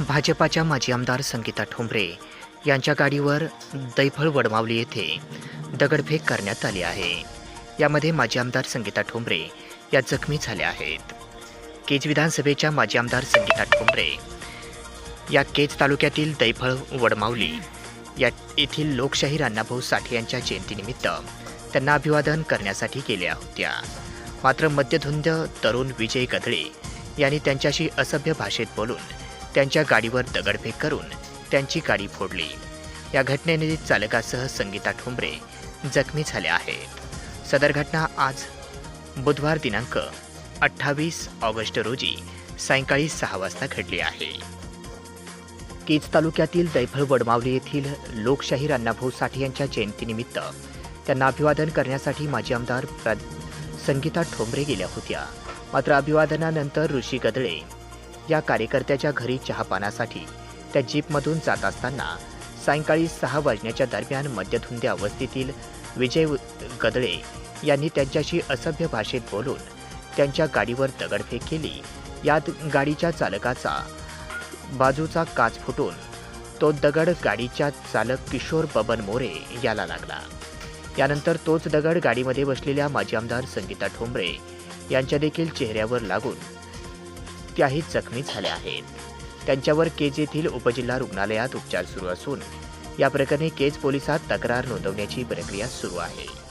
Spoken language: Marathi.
भाजपाच्या माजी आमदार संगीता ठोंबरे यांच्या गाडीवर दैफळ वडमावली येथे दगडफेक करण्यात आली आहे. यामध्ये माजी आमदार संगीता ठोंबरे या जखमी झाल्या आहेत. केज विधानसभेच्या माजी आमदार संगीता ठोंबरे या केज तालुक्यातील दैफळ वडमावली या येथील लोकशाहीर अण्णाभाऊ साठे यांच्या जयंतीनिमित्त त्यांना अभिवादन करण्यासाठी गेल्या होत्या. मात्र मध्यधुंद तरुण विजय गधळे यांनी त्यांच्याशी असभ्य भाषेत बोलून त्यांच्या गाडीवर दगडफेक करून त्यांची गाडी फोडली. या घटनेने चालकासह संगीता ठोंबरे जखमी झाल्या आहेत. सदर घटना आज बुधवार दिनांक अठ्ठावीस ऑगस्ट रोजी सायंकाळी सहा वाजता घडली आहे. केज तालुक्यातील दैफळ वडमावली येथील लोकशाहीर अण्णाभाऊ साठे यांच्या जयंतीनिमित्त त्यांना अभिवादन करण्यासाठी माजी आमदार प्र संगीता ठोंबरे गेल्या होत्या. मात्र अभिवादनानंतर ऋषी गदळे या कार्यकर्त्याच्या घरी चहापानासाठी. त्या जीपमधून जात असताना सायंकाळी सहा वाजण्याच्या दरम्यान मध्यधुंद्या अवस्थेतील विजय गदळे यांनी त्यांच्याशी असभ्य भाषेत बोलून त्यांच्या गाडीवर दगडफेक केली. यात गाडीच्या चालकाचा बाजूचा काच फुटून तो दगड गाडीच्या चालक किशोर बबन मोरे याला लागला. यानंतर तोच दगड गाडीमध्ये बसलेल्या माजी आमदार संगीता ठोंबरे यांच्या देखील चेहऱ्यावर लागून त्याही जखमी झाल्या आहेत. त्यांच्यावर केज येथील उपजिल्हा रुग्णालयात उपचार सुरू असून या प्रकरणी केज पोलिसात तक्रार नोंदवण्याची प्रक्रिया सुरू आहे.